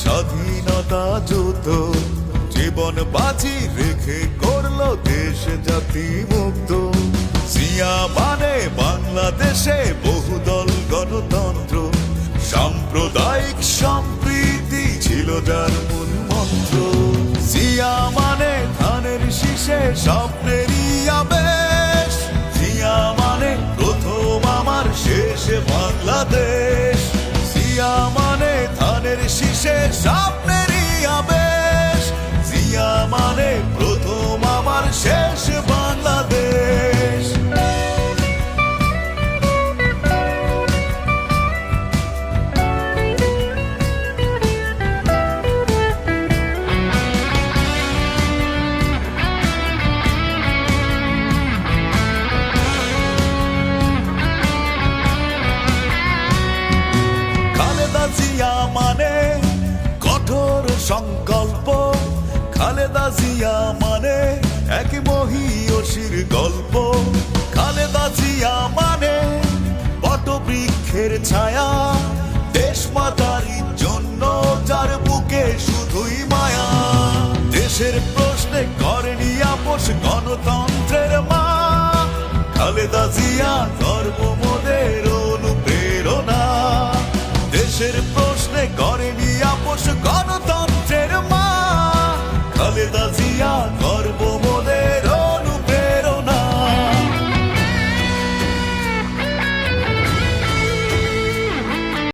স্বাধীনতা যুত জীবন বাজি রেখে করল দেশ জাতি মুক্ত। সিয়া মানে বাংলাদেশে বহুদল গণতন্ত্র, সাম্প্রদায়িক সম্প্রীতি ছিল যার মূল মন্ত্র সিয়া মানে ধানের শীষে স্বপ্নে স্বপ্নেরই আবেশ। জিয়া মানে প্রথম আমার শেষ সংকল্প, খালেদা জিয়া মানে এক মহিয়সীর গল্প। খালেদা জিয়া মানে বটবৃক্ষের ছায়া, দেশ মাতারির জন্য যার বুকে শুধুই মায়া। দেশের প্রশ্নে করেনি আপোষ গণতন্ত্রের মা। খালেদা জিয়া ধর্ম মোদের অনুপ্রেরণা। দেশের প্রশ্নে করেনি আপোষ গণ we.